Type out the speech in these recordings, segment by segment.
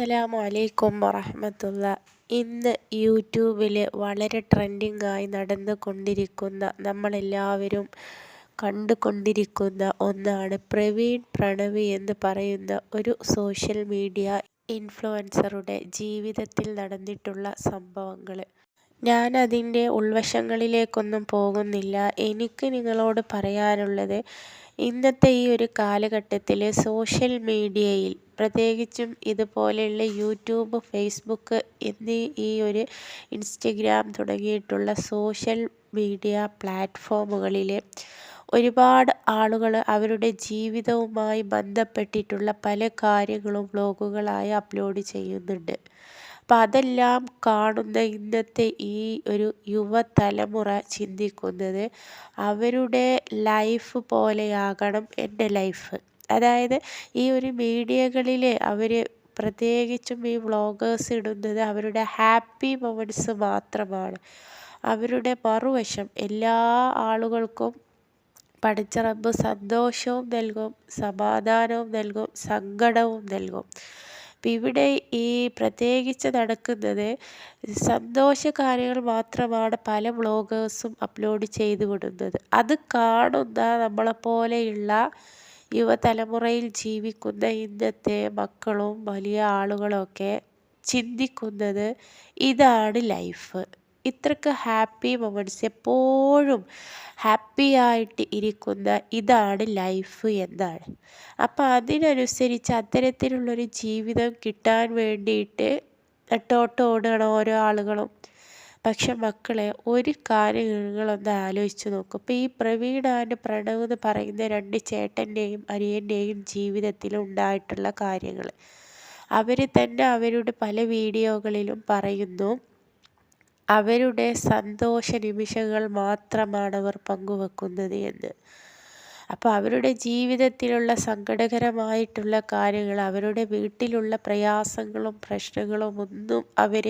അസ്സലാമു അലൈക്കും വറഹമത്തുള്ള. ഇന്ന് യൂട്യൂബിൽ വളരെ ട്രെൻഡിങ് ആയി നടന്നുകൊണ്ടിരിക്കുന്ന നമ്മളെല്ലാവരും കണ്ടുകൊണ്ടിരിക്കുന്ന ഒന്നാണ് പ്രവീൺ പ്രണവി എന്ന് പറയുന്ന ഒരു സോഷ്യൽ മീഡിയ ഇൻഫ്ലുവൻസറുടെ ജീവിതത്തിൽ നടന്നിട്ടുള്ള സംഭവങ്ങൾ ഞാൻ അതിന്റെ ഉൾവശങ്ങളിലേക്കൊന്നും പോകുന്നില്ല. എനിക്ക് നിങ്ങളോട് പറയാനുള്ളത് ഇന്നത്തെ ഈ ഒരു കാലഘട്ടത്തിൽ സോഷ്യൽ മീഡിയയിൽ പ്രത്യേകിച്ചും ഇതുപോലെയുള്ള യൂട്യൂബ് ഫേസ്ബുക്ക് എന്നീ ഈ ഒരു ഇൻസ്റ്റഗ്രാം തുടങ്ങിയിട്ടുള്ള സോഷ്യൽ മീഡിയ പ്ലാറ്റ്ഫോമുകളിലെ ഒരുപാട് ആളുകൾ അവരുടെ ജീവിതവുമായി ബന്ധപ്പെട്ടിട്ടുള്ള പല കാര്യങ്ങളും വ്ലോഗുകളായി അപ്ലോഡ് ചെയ്യുന്നുണ്ട്. അപ്പം അതെല്ലാം കാണുന്ന ഇന്നത്തെ ഈ ഒരു യുവതലമുറ ചിന്തിക്കുന്നത് അവരുടെ ലൈഫ് പോലെയാകണം എന്റെ ലൈഫ്. അതായത് ഈ ഒരു മീഡിയകളിൽ അവർ പ്രത്യേകിച്ചും ഈ വ്ളോഗേഴ്സ് ഇടുന്നത് അവരുടെ ഹാപ്പി മൊമെന്റ്സ് മാത്രമാണ്. അവരുടെ മറുവശം എല്ലാ ആളുകൾക്കും പഠിച്ച റബ്ബ് സന്തോഷവും നൽകും സമാധാനവും നൽകും സങ്കടവും നൽകും. ഇവിടെ ഈ പ്രത്യേകിച്ച് നടക്കുന്നത് സന്തോഷ കാര്യങ്ങൾ മാത്രമാണ് പല വ്ളോഗേഴ്സും അപ്ലോഡ് ചെയ്തു വിടുന്നത്. അത് കാണുന്ന നമ്മളെപ്പോലെയുള്ള യുവതലമുറയിൽ ജീവിക്കുന്ന ഇന്നത്തെ മക്കളും വലിയ ആളുകളൊക്കെ ചിന്തിക്കുന്നത് ഇതാണ് ലൈഫ്. ഇത്രക്ക് ഹാപ്പി മൊമെന്റ്സ് എപ്പോഴും ഹാപ്പി ആയിട്ട് ഇരിക്കുന്ന ഇതാണ് ലൈഫ് എന്നാണ്. അപ്പം അതിനനുസരിച്ച് അത്തരത്തിലുള്ളൊരു ജീവിതം കിട്ടാൻ വേണ്ടിയിട്ട് നെട്ടോട്ടോടുകയാണ് ഓരോ ആളുകളും പക്ഷെ മക്കളെ ഒരു കാര്യം നിങ്ങളൊന്ന് ആലോചിച്ച് നോക്കും. ഇപ്പോൾ ഈ പ്രവീൺ ആൻഡ് പ്രണവ് എന്ന് പറയുന്ന രണ്ട് ചേട്ടന്റെയും അനിയന്റെയും ജീവിതത്തിൽ ഉണ്ടായിട്ടുള്ള കാര്യങ്ങൾ. അവർ തന്നെ അവരുടെ പല വീഡിയോകളിലും പറയുന്നു അവരുടെ സന്തോഷ നിമിഷങ്ങൾ മാത്രമാണ് അവർ പങ്കുവെക്കുന്നത് എന്ന്. അപ്പോൾ അവരുടെ ജീവിതത്തിലുള്ള സങ്കടകരമായിട്ടുള്ള കാര്യങ്ങൾ അവരുടെ വീട്ടിലുള്ള പ്രയാസങ്ങളും പ്രശ്നങ്ങളും ഒന്നും അവർ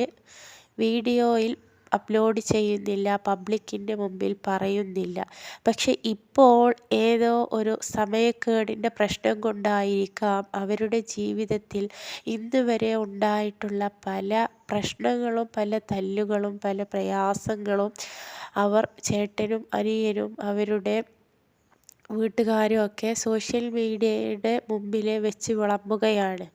വീഡിയോയിൽ അപ്ലോഡ് ചെയ്യുന്നില്ല പബ്ലിക്കിന്റെ മുമ്പിൽ പറയുന്നില്ല. പക്ഷെ ഇപ്പോൾ ഏതോ ഒരു സമയക്കേടിന്റെ പ്രശ്നം കൊണ്ടായിരിക്കാം അവരുടെ ജീവിതത്തിൽ ഇന്ന് വരെ ഉണ്ടായിട്ടുള്ള പല പ്രശ്നങ്ങളും പല തല്ലുകളും പല പ്രയാസങ്ങളും അവർ ചേട്ടനും അനിയനും അവരുടെ വീട്ടുകാരും ഒക്കെ സോഷ്യൽ മീഡിയയുടെ മുമ്പിൽ വെച്ച് വിളമ്പുകയാണ്.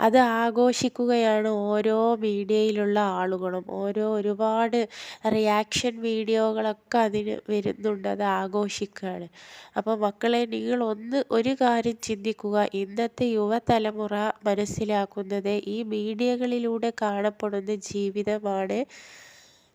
അത് ആഘോഷിക്കുകയാണ് ഓരോ മീഡിയയിലുള്ള ആളുകളും. ഓരോ ഒരുപാട് റിയാക്ഷൻ വീഡിയോകളൊക്കെ അതിന് വരുന്നുണ്ട് അത് ആഘോഷിക്കുകയാണ്. അപ്പോൾ മക്കളെ നിങ്ങൾ ഒന്ന് ഒരു കാര്യം ചിന്തിക്കുക. ഇന്നത്തെ യുവതലമുറ മനസ്സിലാക്കുന്നത് ഈ മീഡിയകളിലൂടെ കാണപ്പെടുന്ന ജീവിതമാണ്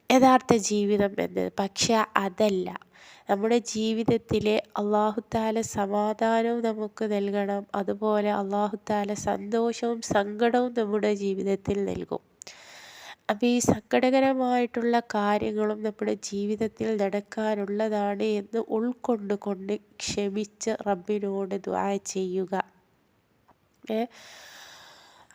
യഥാർത്ഥ ജീവിതം എന്നത് പക്ഷെ അതല്ല. നമ്മുടെ ജീവിതത്തിലെ അള്ളാഹുത്താല സമാധാനവും നമുക്ക് നൽകണം. അതുപോലെ അള്ളാഹുത്താല സന്തോഷവും സങ്കടവും നമ്മുടെ ജീവിതത്തിൽ നൽകും. അപ്പം ഈ സങ്കടകരമായിട്ടുള്ള കാര്യങ്ങളും നമ്മുടെ ജീവിതത്തിൽ നടക്കാനുള്ളതാണ് എന്ന് ഉൾക്കൊണ്ട് കൊണ്ട് ക്ഷമിച്ച് റബ്ബിനോട് ദ്വാ ചെയ്യുക.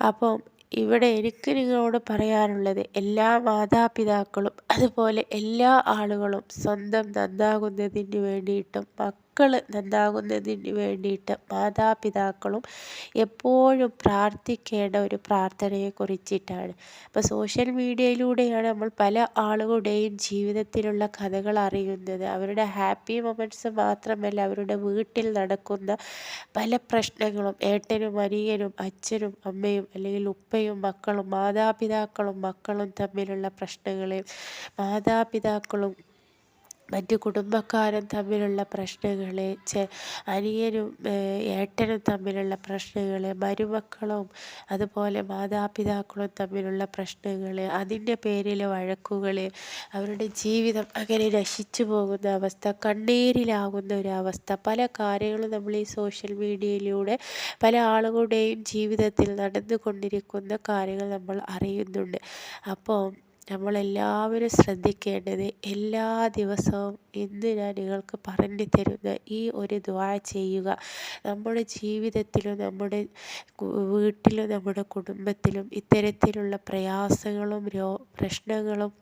അപ്പം ഇവിടെ എനിക്ക് നിങ്ങളോട് പറയാനുള്ളത് എല്ലാ മാതാപിതാക്കളും അതുപോലെ എല്ലാ ആളുകളും സ്വന്തം നന്നാകുന്നതിന് വേണ്ടിയിട്ടും മക്കൾ നന്നാകുന്നതിന് വേണ്ടിയിട്ട് മാതാപിതാക്കളും എപ്പോഴും പ്രാർത്ഥിക്കേണ്ട ഒരു പ്രാർത്ഥനയെ കുറിച്ചിട്ടാണ് ഇപ്പം സോഷ്യൽ മീഡിയയിലൂടെയാണ് നമ്മൾ പല ആളുകളുടെയും ജീവിതത്തിലുള്ള കഥകൾ അറിയുന്നത്. അവരുടെ ഹാപ്പി മൊമെന്റ്സ് മാത്രമല്ല അവരുടെ വീട്ടിൽ നടക്കുന്ന പല പ്രശ്നങ്ങളും ഏട്ടനും അനിയനും അച്ഛനും അമ്മയും അല്ലെങ്കിൽ ഉപ്പയും മക്കളും മാതാപിതാക്കളും മക്കളും തമ്മിലുള്ള പ്രശ്നങ്ങളെയും മാതാപിതാക്കളും മറ്റു കുടുംബക്കാരും തമ്മിലുള്ള പ്രശ്നങ്ങൾ അനിയനും ഏട്ടനും തമ്മിലുള്ള പ്രശ്നങ്ങൾ മരുമക്കളും അതുപോലെ മാതാപിതാക്കളും തമ്മിലുള്ള പ്രശ്നങ്ങൾ അതിന്റെ പേരിൽ വഴക്കുകൾ അവരുടെ ജീവിതം അങ്ങനെ നശിച്ചു പോകുന്ന അവസ്ഥ കണ്ണീരിലാകുന്ന ഒരു അവസ്ഥ. പല കാര്യങ്ങളും നമ്മൾ ഈ സോഷ്യൽ മീഡിയയിലൂടെ പല ആളുകളുടെയും ജീവിതത്തിൽ നടന്നുകൊണ്ടിരിക്കുന്ന കാര്യങ്ങൾ നമ്മൾ അറിയുന്നുണ്ട്. അപ്പോൾ നമ്മളെല്ലാവരും ശ്രദ്ധിക്കേണ്ടത് എല്ലാ ദിവസവും ഇന്ന് ഞാൻ നിങ്ങൾക്ക് പറഞ്ഞു തരുന്ന ഈ ഒരു ദുആ ചെയ്യുക? നമ്മുടെ ജീവിതത്തിലും നമ്മുടെ വീട്ടിലും നമ്മുടെ കുടുംബത്തിലും ഇത്തരത്തിലുള്ള പ്രയാസങ്ങളും പ്രശ്നങ്ങളും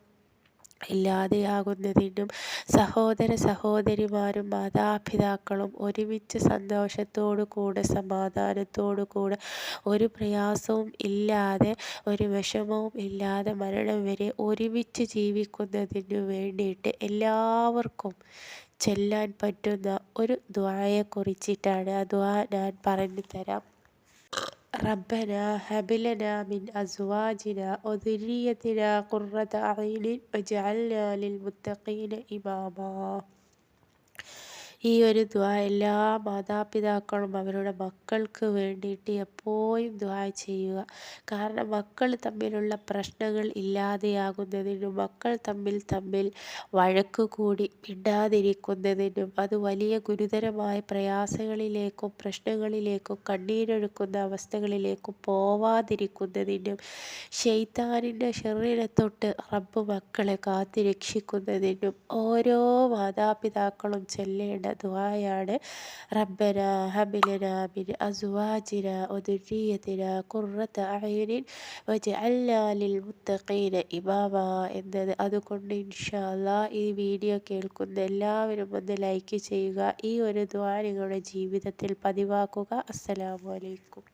ഇല്ലാതെയാകുന്നതിനും സഹോദര സഹോദരിമാരും മാതാപിതാക്കളും ഒരുമിച്ച് സന്തോഷത്തോടു കൂടെ സമാധാനത്തോടു കൂടെ ഒരു പ്രയാസവും ഇല്ലാതെ ഒരു വിഷമവും ഇല്ലാതെ മരണം വരെ ഒരുമിച്ച് ജീവിക്കുന്നതിനു വേണ്ടിയിട്ട് എല്ലാവർക്കും ചെല്ലാൻ പറ്റുന്ന ഒരു ദ്വായെക്കുറിച്ചിട്ടാണ് ആ ദ്വാ ഞാൻ പറഞ്ഞു തരാം ربنا هب لنا من أزواجنا وذريتنا قرة أعين واجعلنا للمتقين إماما. ഈ ഒരു ദ്വാ എല്ലാ മാതാപിതാക്കളും അവരുടെ മക്കൾക്ക് വേണ്ടിയിട്ട് എപ്പോഴും ദ്വാ ചെയ്യുക. കാരണം മക്കൾ തമ്മിലുള്ള പ്രശ്നങ്ങൾ ഇല്ലാതെയാകുന്നതിനും മക്കൾ തമ്മിൽ തമ്മിൽ വഴക്ക് കൂടി മിണ്ടാതിരിക്കുന്നതിനും അത് വലിയ ഗുരുതരമായ പ്രയാസങ്ങളിലേക്കും പ്രശ്നങ്ങളിലേക്കും കണ്ണീരൊഴുക്കുന്ന അവസ്ഥകളിലേക്കും പോവാതിരിക്കുന്നതിനും ഷെയ്ത്താനിന്റെ ഷെറിനെ റബ്ബ് മക്കളെ കാത്തിരക്ഷിക്കുന്നതിനും ഓരോ മാതാപിതാക്കളും ചെല്ലേണ്ട ദുആയാണ്. റബ്ബന ഹബിലന മിൻ അസ്വാജിന വദുരിയതിന ഖുർറത അയുനിൻ വജഅൽനാ ലിൽ മുത്തഖീന ഇമാമ എന്നത്. അതുകൊണ്ട് ഇൻഷാ അല്ലാഹ് ഈ വീഡിയോ കേൾക്കുന്ന എല്ലാവരും ഒന്ന് ലൈക്ക് ചെയ്യുക. ഈ ഒരു ദുആ നിങ്ങളുടെ ജീവിതത്തിൽ പതിവാക്കുക. അസ്സലാമു അലൈക്കും.